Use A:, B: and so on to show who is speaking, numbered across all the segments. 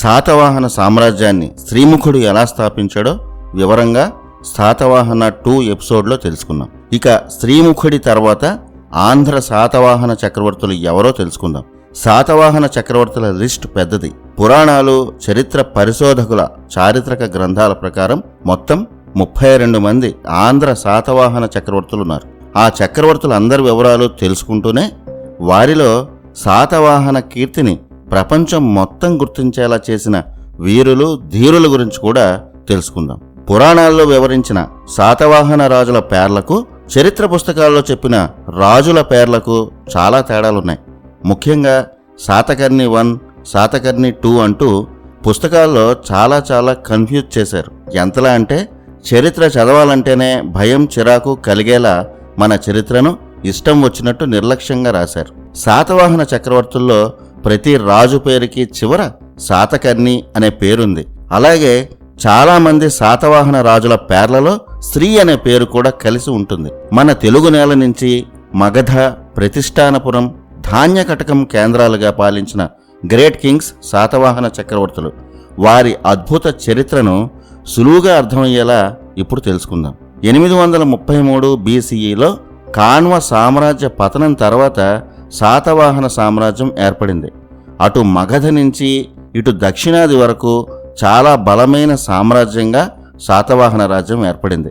A: శాతవాహన సామ్రాజ్యాన్ని శ్రీముఖుడు ఎలా స్థాపించాడో వివరంగా శాతవాహన టూ ఎపిసోడ్లో తెలుసుకుందాం. ఇక శ్రీముఖుడి తర్వాత ఆంధ్ర శాతవాహన చక్రవర్తులు ఎవరో తెలుసుకుందాం. శాతవాహన చక్రవర్తుల లిస్ట్ పెద్దది. పురాణాలు చరిత్ర పరిశోధకుల చారిత్రక గ్రంథాల ప్రకారం మొత్తం ముప్పై రెండు మంది ఆంధ్ర శాతవాహన చక్రవర్తులు ఉన్నారు ఆ చక్రవర్తులందరి వివరాలు తెలుసుకుంటూనే వారిలో శాతవాహన కీర్తిని ప్రపంచం మొత్తం గుర్తించేలా చేసిన వీరులు ధీరుల గురించి కూడా తెలుసుకుందాం. పురాణాల్లో వివరించిన శాతవాహన రాజుల పేర్లకు చరిత్ర పుస్తకాల్లో చెప్పిన రాజుల పేర్లకు చాలా తేడాలున్నాయి. ముఖ్యంగా శాతకర్ణి వన్ శాతకర్ణి టూ అంటూ పుస్తకాల్లో చాలా చాలా కన్ఫ్యూజ్ చేశారు. ఎంతలా అంటే చరిత్ర చదవాలంటేనే భయం చిరాకు కలిగేలా మన చరిత్రను ఇష్టం వచ్చినట్టు నిర్లక్ష్యంగా రాశారు. శాతవాహన చక్రవర్తుల్లో ప్రతి రాజు పేరుకి చివర శాతకర్ణి అనే పేరుంది. అలాగే చాలామంది శాతవాహన రాజుల పేర్లలో స్త్రీ అనే పేరు కూడా కలిసి ఉంటుంది. మన తెలుగు నేల నుంచి మగధ ప్రతిష్టానపురం ధాన్యకటకం కేంద్రాలుగా పాలించిన గ్రేట్ కింగ్స్ శాతవాహన చక్రవర్తులు. వారి అద్భుత చరిత్రను సులువుగా అర్థమయ్యేలా ఇప్పుడు తెలుసుకుందాం. ఎనిమిది వందల ముప్పై మూడు బీసీఈలో కాన్వ సామ్రాజ్య పతనం తర్వాత శాతవాహన సామ్రాజ్యం ఏర్పడింది. అటు మగధ నుంచి ఇటు దక్షిణాది వరకు చాలా బలమైన సామ్రాజ్యంగా శాతవాహన రాజ్యం ఏర్పడింది.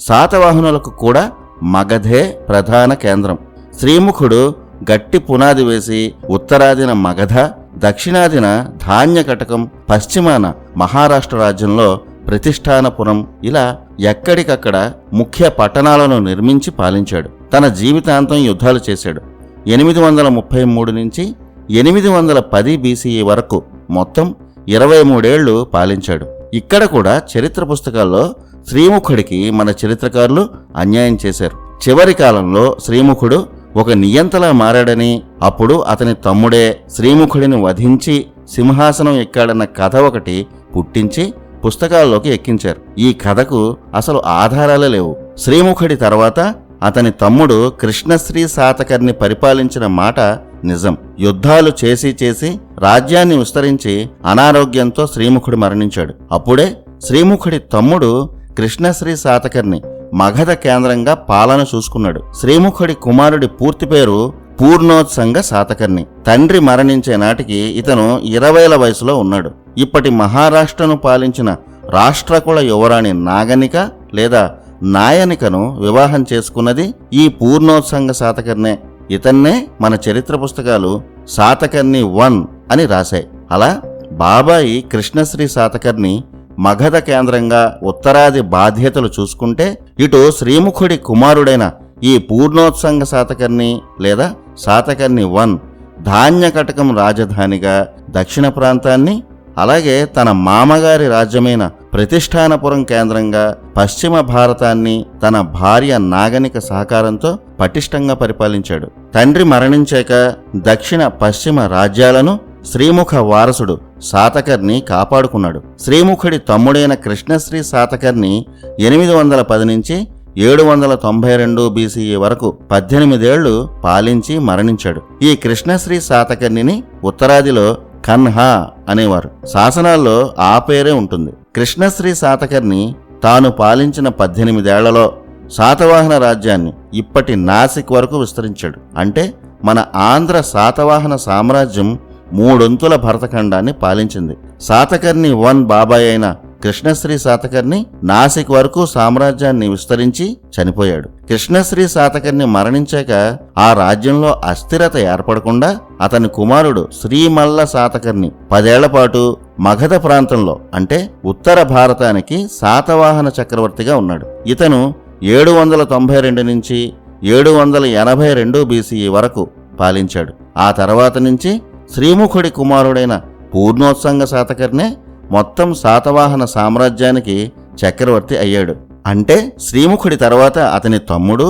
A: శాతవాహనులకు కూడా మగధే ప్రధాన కేంద్రం. శ్రీముఖుడు గట్టి పునాది వేసి ఉత్తరాదిన మగధ దక్షిణాదిన ధాన్యకటకం పశ్చిమాన మహారాష్ట్ర రాజ్యంలో ప్రతిష్టానపురం ఇలా ఎక్కడికక్కడ ముఖ్య పట్టణాలను నిర్మించి పాలించాడు. తన జీవితాంతం యుద్ధాలు చేశాడు. ఎనిమిది వందల ముప్పై మూడు నుంచి ఎనిమిది వందల పది బీసీఈ వరకు మొత్తం ఇరవై మూడేళ్ళు పాలించాడు. ఇక్కడ కూడా చరిత్ర పుస్తకాల్లో శ్రీముఖుడికి మన చరిత్రకారులు అన్యాయం చేశారు. చివరి కాలంలో శ్రీముఖుడు ఒక నియంతలా మారాడని అప్పుడు అతని తమ్ముడే శ్రీముఖుడిని వధించి సింహాసనం ఎక్కాడన్న కథ ఒకటి పుట్టించి పుస్తకాల్లోకి ఎక్కించారు. ఈ కథకు అసలు ఆధారాలే లేవు. శ్రీముఖుడి తర్వాత అతని తమ్ముడు కృష్ణశ్రీ శాతకర్ని పరిపాలించిన మాట నిజం. యుద్ధాలు చేసి చేసి రాజ్యాన్ని విస్తరించి అనారోగ్యంతో శ్రీముఖుడు మరణించాడు. అప్పుడే శ్రీముఖుడి తమ్ముడు కృష్ణశ్రీ శాతకర్ని మగధ కేంద్రంగా పాలన చూసుకున్నాడు. శ్రీముఖుడి కుమారుడి పూర్తి పేరు పూర్ణోత్సంగ శాతకర్ణి తండ్రి మరణించే నాటికి ఇతను ఇరవైల వయసులో ఉన్నాడు. ఇప్పటి మహారాష్ట్రను పాలించిన రాష్ట్రకుల యువరాణి నాగనిక లేదా నాయనికను వివాహం చేసుకున్నది ఈ పూర్ణోత్సంగ శాతకర్ణే ఇతన్నే మన చరిత్ర పుస్తకాలు శాతకర్ణి వన్ అని రాశాయి. అలా బాబాయి కృష్ణశ్రీ శాతకర్ణి మగధ కేంద్రంగా ఉత్తరాది బాధ్యతలు చూసుకుంటే ఇటు శ్రీముఖుడి కుమారుడైన ఈ పూర్ణోత్సంగ శాతకర్ణి లేదా శాతకర్ణి వన్ ధాన్యకటకం రాజధానిగా దక్షిణ ప్రాంతాన్ని అలాగే తన మామగారి రాజ్యమైన ప్రతిష్టానపురం కేంద్రంగా పశ్చిమ భారతాన్ని తన భార్య నాగనిక సహకారంతో పటిష్టంగా పరిపాలించాడు. తండ్రి మరణించాక దక్షిణ పశ్చిమ రాజ్యాలను శ్రీముఖ వారసుడు సాతకర్ని కాపాడుకున్నాడు. శ్రీముఖుడి తమ్ముడైన కృష్ణశ్రీ సాతకర్ని ఎనిమిది వందల పది నుంచి ఏడు వందల తొంభై రెండు బీసీఈ వరకు పద్దెనిమిదేళ్ళు పాలించి మరణించాడు. ఈ కృష్ణశ్రీ శాతకర్ణిని ఉత్తరాదిలో కన్హా అనేవారు. శాసనాల్లో ఆ పేరే ఉంటుంది. కృష్ణశ్రీ శాతకర్ణి తాను పాలించిన పద్దెనిమిదేళ్ళలో శాతవాహన రాజ్యాన్ని ఇప్పటి నాసిక్ వరకు విస్తరించాడు. అంటే మన ఆంధ్ర శాతవాహన సామ్రాజ్యం మూడొంతుల భరతఖండాన్ని పాలించింది. శాతకర్ణి వన్ బాబాయ్ అయిన కృష్ణశ్రీ శాతకర్ణి నాసిక్ వరకు సామ్రాజ్యాన్ని విస్తరించి చనిపోయాడు. కృష్ణశ్రీ శాతకర్ణి మరణించాక ఆ రాజ్యంలో అస్థిరత ఏర్పడకుండా అతని కుమారుడు శ్రీమల్ల శాతకర్ణి పదేళ్ళ పాటు మగధ ప్రాంతంలో అంటే ఉత్తర భారతానికి శాతవాహన చక్రవర్తిగా ఉన్నాడు. ఇతను ఏడు వందల తొంభై రెండు నుంచి ఏడు వందల ఎనభై రెండు బీసీఈ వరకు పాలించాడు. ఆ తర్వాత నుంచి శ్రీముఖుడి కుమారుడైన పూర్ణోత్సంగ శాతకర్నే మొత్తం శాతవాహన సామ్రాజ్యానికి చక్రవర్తి అయ్యాడు. అంటే శ్రీముఖుడి తర్వాత అతని తమ్ముడు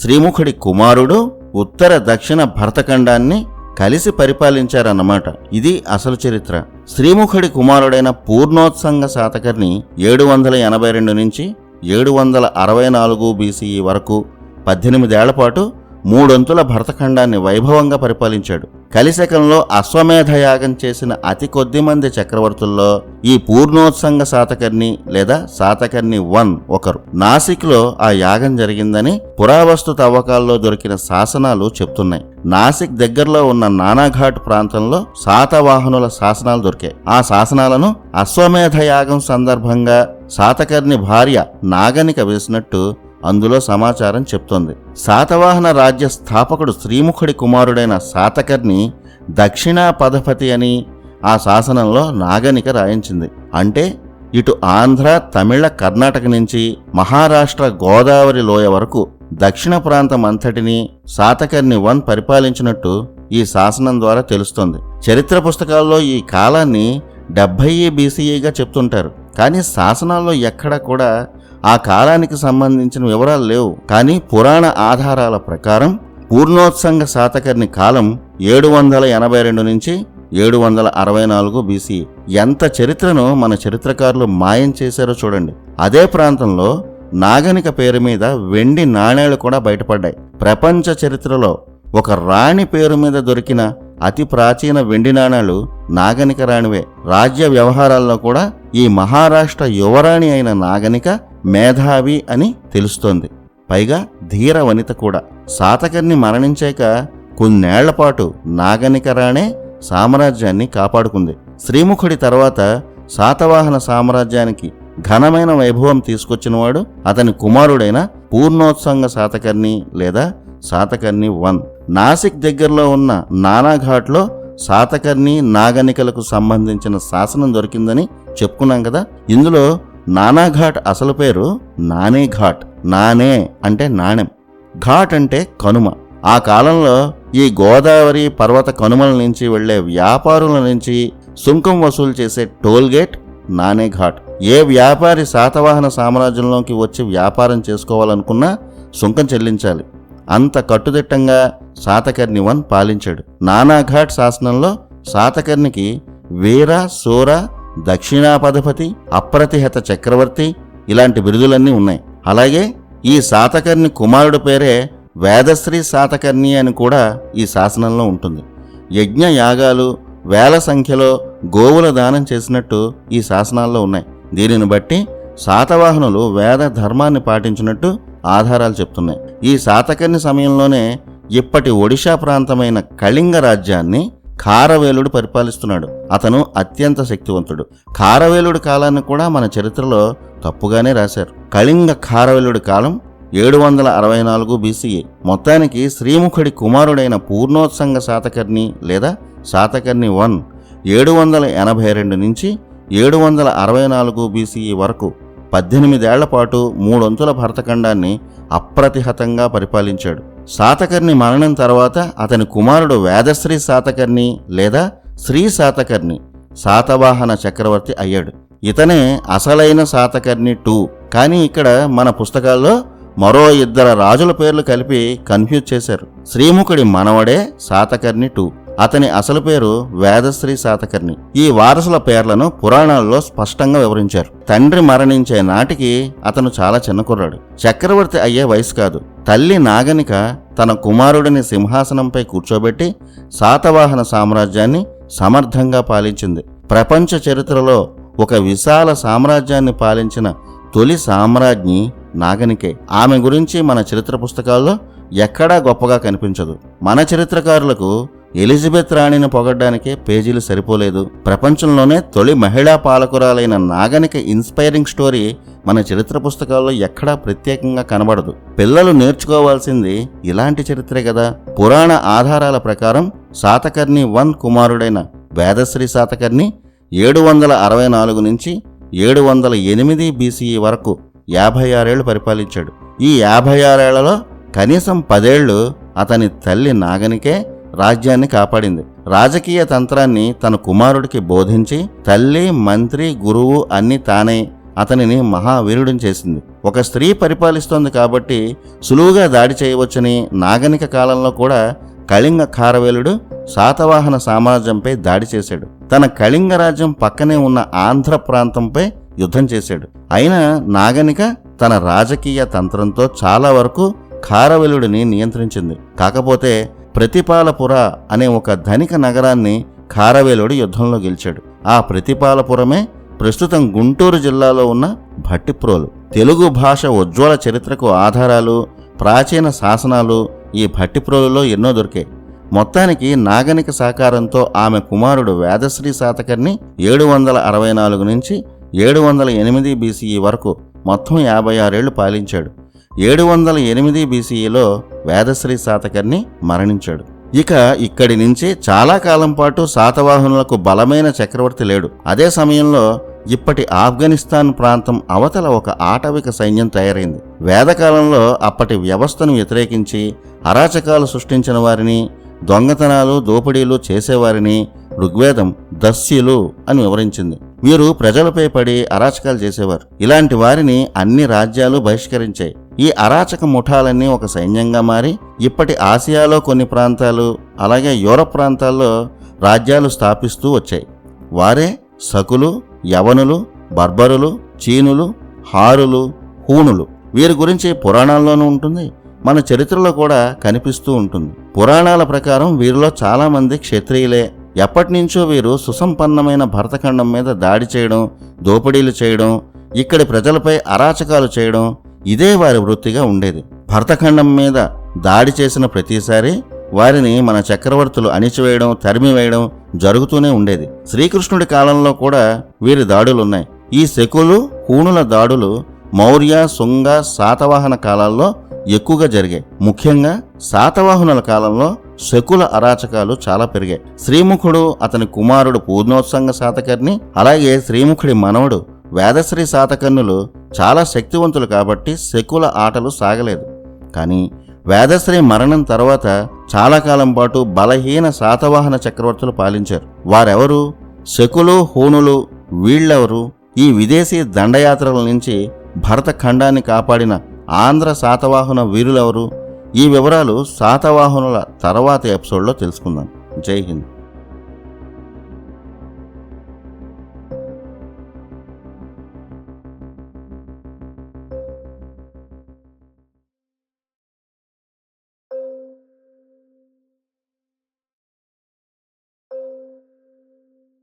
A: శ్రీముఖుడి కుమారుడు ఉత్తర దక్షిణ భరతఖండాన్ని కలిసి పరిపాలించారన్నమాట. ఇది అసలు చరిత్ర. శ్రీముఖుడి కుమారుడైన పూర్ణోత్సంగ శాతకర్ని ఏడు వందల ఎనభై రెండు నుంచి ఏడు వందల అరవై నాలుగు బీసీఈ వరకు పద్దెనిమిదేళ్ళ పాటు మూడొంతుల భరతఖండాన్ని వైభవంగా పరిపాలించాడు. కలిశకంలో అశ్వమేధ యాగం చేసిన అతి కొద్ది మంది చక్రవర్తుల్లో ఈ పూర్ణోత్సంగ శాతకర్ణి లేదా శాతకర్ణి వన్ ఒకరు. నాసిక్లో ఆ యాగం జరిగిందని పురావస్తు తవ్వకాల్లో దొరికిన శాసనాలు చెప్తున్నాయి. నాసిక్ దగ్గరలో ఉన్న నానాఘాట్ ప్రాంతంలో శాతవాహనుల శాసనాలు దొరికాయి. ఆ శాసనాలను అశ్వమేధ యాగం సందర్భంగా శాతకర్ణి భార్య నాగనిక వేసినట్టు అందులో సమాచారం చెప్తోంది. శాతవాహన రాజ్య స్థాపకుడు శ్రీముఖుడి కుమారుడైన శాతకర్ణి దక్షిణా పదపతి అని ఆ శాసనంలో నాగనిక రాయించింది. అంటే ఇటు ఆంధ్ర తమిళ కర్ణాటక నుంచి మహారాష్ట్ర గోదావరి లోయ వరకు దక్షిణ ప్రాంతం అంతటిని శాతకర్ణి వన్ పరిపాలించినట్టు ఈ శాసనం ద్వారా తెలుస్తోంది. చరిత్ర పుస్తకాల్లో ఈ కాలాన్ని డెబ్బై బీసీఈగా చెప్తుంటారు. కానీ శాసనాల్లో ఎక్కడ కూడా ఆ కాలానికి సంబంధించిన వివరాలు లేవు. కానీ పురాణ ఆధారాల ప్రకారం పూర్ణోత్సంగ శాతకర్ణి కాలం ఏడు వందల ఎనభై రెండు నుంచి ఏడు వందల అరవై నాలుగు బీసీ. ఎంత చరిత్రను మన చరిత్రకారులు మాయం చేశారో చూడండి. అదే ప్రాంతంలో నాగనిక పేరు మీద వెండి నాణేలు కూడా బయటపడ్డాయి. ప్రపంచ చరిత్రలో ఒక రాణి పేరు మీద దొరికిన అతి ప్రాచీన వెండి నాణాలు నాగనిక రాణివే. రాజ్య వ్యవహారాల్లో కూడా ఈ మహారాష్ట్ర యువరాణి అయిన నాగనిక మేధావి అని తెలుస్తోంది. పైగా ధీర వనిత కూడా. సాతకర్ణి మరణించాక కొన్నేళ్ళ పాటు నాగనిక రాణే సామ్రాజ్యాన్ని కాపాడుకుంది. శ్రీముఖుడి తర్వాత శాతవాహన సామ్రాజ్యానికి ఘనమైన వైభవం తీసుకొచ్చినవాడు అతని కుమారుడైన పూర్ణోత్సంగ శాతకర్ణి లేదా శాతకర్ణి వన్. నాసిక్ దగ్గరలో ఉన్న నానాఘాట్లో శాతకర్ణి నాగనికలకు సంబంధించిన శాసనం దొరికిందని చెప్పుకున్నాం కదా. ఇందులో నానాఘాట్ అసలు పేరు నానే ఘాట్ నానే అంటే నాణెం. ఘాట్ అంటే కనుమ. ఆ కాలంలో ఈ గోదావరి పర్వత కనుమల నుంచి వెళ్ళే వ్యాపారుల నుంచి సుంకం వసూలు చేసే టోల్గేట్ నానే ఘాట్ ఏ వ్యాపారి శాతవాహన సామ్రాజ్యంలోకి వచ్చి వ్యాపారం చేసుకోవాలనుకున్నా సుంకం చెల్లించాలి. అంత కట్టుదిట్టంగా శాతకర్ణి వన్ పాలించాడు. నానాఘాట్ శాసనంలో శాతకర్ణికి వీర సూర దక్షిణాపధిపతి అప్రతిహత చక్రవర్తి ఇలాంటి బిరుదులన్నీ ఉన్నాయి. అలాగే ఈ శాతకర్ణి కుమారుడి పేరే వేదశ్రీ శాతకర్ణి అని కూడా ఈ శాసనంలో ఉంటుంది. యజ్ఞ యాగాలు వేల సంఖ్యలో గోవుల దానం చేసినట్టు ఈ శాసనాల్లో ఉన్నాయి. దీనిని బట్టి శాతవాహనులు వేద ధర్మాన్ని పాటించినట్టు ఆధారాలు చెప్తున్నాయి. ఈ శాతకర్ణి సమయంలోనే ఇప్పటి ఒడిషా ప్రాంతమైన కళింగ రాజ్యాన్ని ఖారవేలుడు పరిపాలిస్తున్నాడు. అతను అత్యంత శక్తివంతుడు. ఖారవేలుడి కాలాన్ని కూడా మన చరిత్రలో తప్పుగానే రాశారు. కళింగ ఖారవేలుడి కాలం ఏడు వందల అరవై నాలుగు బీసీఏ. మొత్తానికి శ్రీముఖుడి కుమారుడైన పూర్ణోత్సంగ శాతకర్ణి లేదా శాతకర్ణి వన్ ఏడు వందల ఎనభై రెండు నుంచి ఏడు వందల అరవై నాలుగు బీసీఈ వరకు పద్దెనిమిదేళ్ళ పాటు మూడొంతుల భరతఖండాన్ని అప్రతిహతంగా పరిపాలించాడు. శాతకర్ణి మరణం తర్వాత అతని కుమారుడు వేదశ్రీ శాతకర్ణి లేదా శ్రీ శాతకర్ణి శాతవాహన చక్రవర్తి అయ్యాడు. ఇతనే అసలైన శాతకర్ణి టూ. కానీ ఇక్కడ మన పుస్తకాల్లో మరో ఇద్దరు రాజుల పేర్లు కలిపి కన్ఫ్యూజ్ చేశారు. శ్రీముఖుడి మనవడే శాతకర్ణి టూ. అతని అసలు పేరు వేదశ్రీ శాతకర్ణి ఈ వారసుల పేర్లను పురాణాల్లో స్పష్టంగా వివరించారు. తండ్రి మరణించే నాటికి అతను చాలా చిన్న కుర్రాడు చక్రవర్తి అయ్యే వయసు కాదు. తల్లి నాగనిక తన కుమారుడిని సింహాసనంపై కూర్చోబెట్టి శాతవాహన సామ్రాజ్యాన్ని సమర్థంగా పాలించింది. ప్రపంచ చరిత్రలో ఒక విశాల సామ్రాజ్యాన్ని పాలించిన తొలి సామ్రాజ్ఞి నాగనికే. ఆమె గురించి మన చరిత్ర పుస్తకాల్లో ఎక్కడా గొప్పగా కనిపించదు. మన చరిత్రకారులకు ఎలిజబెత్ రాణిని పొగడ్డానికే పేజీలు సరిపోలేదు. ప్రపంచంలోనే తొలి మహిళా పాలకురాలైన నాగనిక ఇన్స్పైరింగ్ స్టోరీ మన చరిత్ర పుస్తకాల్లో ఎక్కడా ప్రత్యేకంగా కనబడదు. పిల్లలు నేర్చుకోవాల్సింది ఇలాంటి చరిత్రే కదా. పురాణ ఆధారాల ప్రకారం శాతకర్ణి వన్ కుమారుడైన వేదశ్రీ శాతకర్ణి ఏడు వందల అరవై నాలుగు నుంచి ఏడు వందల ఎనిమిది బీసీఈ వరకు యాభై ఆరేళ్ళు పరిపాలించాడు. ఈ యాభై ఆరేళ్ళలో కనీసం పదేళ్ళు అతని తల్లి నాగనికే రాజ్యాన్ని కాపాడింది. రాజకీయ తంత్రాన్ని తన కుమారుడికి బోధించి తల్లి మంత్రి గురువు అన్ని తానే అతనిని మహావీరుడిని చేసింది. ఒక స్త్రీ పరిపాలిస్తోంది కాబట్టి సులువుగా దాడి చేయవచ్చని నాగనిక కాలంలో కూడా కళింగ ఖారవేలుడు శాతవాహన సామ్రాజ్యంపై దాడి చేశాడు. తన కళింగ రాజ్యం పక్కనే ఉన్న ఆంధ్ర ప్రాంతంపై యుద్ధం చేశాడు. అయినా నాగనిక తన రాజకీయ తంత్రంతో చాలా వరకు ఖారవేలుడిని నియంత్రించింది. కాకపోతే ప్రతిపాలపుర అనే ఒక ధనిక నగరాన్ని ఖారవేలుడు యుద్ధంలో గెలిచాడు. ఆ ప్రతిపాలపురమే ప్రస్తుతం గుంటూరు జిల్లాలో ఉన్న భట్టిప్రోలు. తెలుగు భాష ఉజ్వల చరిత్రకు ఆధారాలు ప్రాచీన శాసనాలు ఈ భట్టిప్రోలులో ఎన్నో దొరికాయి. మొత్తానికి నాగనిక సహకారంతో ఆమె కుమారుడు వేదశ్రీ శాతకర్ణి ఏడు వందల అరవై నాలుగు నుంచి ఏడు వందల ఎనిమిది బీసీఈ వరకు మొత్తం యాభై ఆరేళ్ళు పాలించాడు. ఏడు వందల ఎనిమిది బీసీఈలో వేదశ్రీ శాతకర్ణి మరణించాడు. ఇక ఇక్కడి నుంచి చాలా కాలం పాటు శాతవాహనులకు బలమైన చక్రవర్తి లేడు. అదే సమయంలో ఇప్పటి ఆఫ్ఘనిస్తాన్ ప్రాంతం అవతల ఒక ఆటవిక సైన్యం తయారైంది. వేదకాలంలో అప్పటి వ్యవస్థను వ్యతిరేకించి అరాచకాలు సృష్టించిన వారిని దొంగతనాలు దోపిడీలు చేసేవారిని ఋగ్వేదం దస్యులు అని వివరించింది. వీరు ప్రజలపై పడి అరాచకాలు చేసేవారు. ఇలాంటి వారిని అన్ని రాజ్యాలు బహిష్కరించాయి. ఈ అరాచక ముఠాలన్నీ ఒక సైన్యంగా మారి ఇప్పటి ఆసియాలో కొన్ని ప్రాంతాలు అలాగే యూరప్ ప్రాంతాల్లో రాజ్యాలు స్థాపిస్తూ వచ్చాయి. వారే సకులు యవనులు బర్బరులు చీనులు హారులు హూణులు వీరి గురించి పురాణాల్లోనూ ఉంటుంది. మన చరిత్రలో కూడా కనిపిస్తూ ఉంటుంది. పురాణాల ప్రకారం వీరిలో చాలామంది క్షత్రియులే. ఎప్పటినుంచో వీరు సుసంపన్నమైన భరతఖండం మీద దాడి చేయడం దోపిడీలు చేయడం ఇక్కడి ప్రజలపై అరాచకాలు చేయడం ఇదే వారి వృత్తిగా ఉండేది. భరతఖండం మీద దాడి చేసిన ప్రతిసారి వారిని మన చక్రవర్తులు అణిచివేయడం తరిమివేయడం జరుగుతూనే ఉండేది. శ్రీకృష్ణుడి కాలంలో కూడా వీరి దాడులున్నాయి ఈ శకులు కూణుల దాడులు మౌర్య శుంగ శాతవాహన కాలాల్లో ఎక్కువగా జరిగాయి. ముఖ్యంగా శాతవాహనుల కాలంలో శకుల అరాచకాలు చాలా పెరిగాయి. శ్రీముఖుడు అతని కుమారుడు పూర్ణోత్సంగ శాతకర్ణి అలాగే శ్రీముఖుడి మనవడు వేదశ్రీ శాతకర్ణులు చాలా శక్తివంతులు కాబట్టి శకుల ఆటలు సాగలేదు. కానీ వేదశ్రీ మరణం తర్వాత చాలా కాలం పాటు బలహీన శాతవాహన చక్రవర్తులు పాలించారు. వారెవరు? శకులు హూణులు వీళ్ళెవరు? ఈ విదేశీ దండయాత్రల నుంచి భరత ఖండాన్ని కాపాడిన ఆంధ్ర శాతవాహన వీరులెవరు? ఈ వివరాలు శాతవాహనుల తర్వాతి ఎపిసోడ్లో తెలుసుకుందాం. జై హింద్.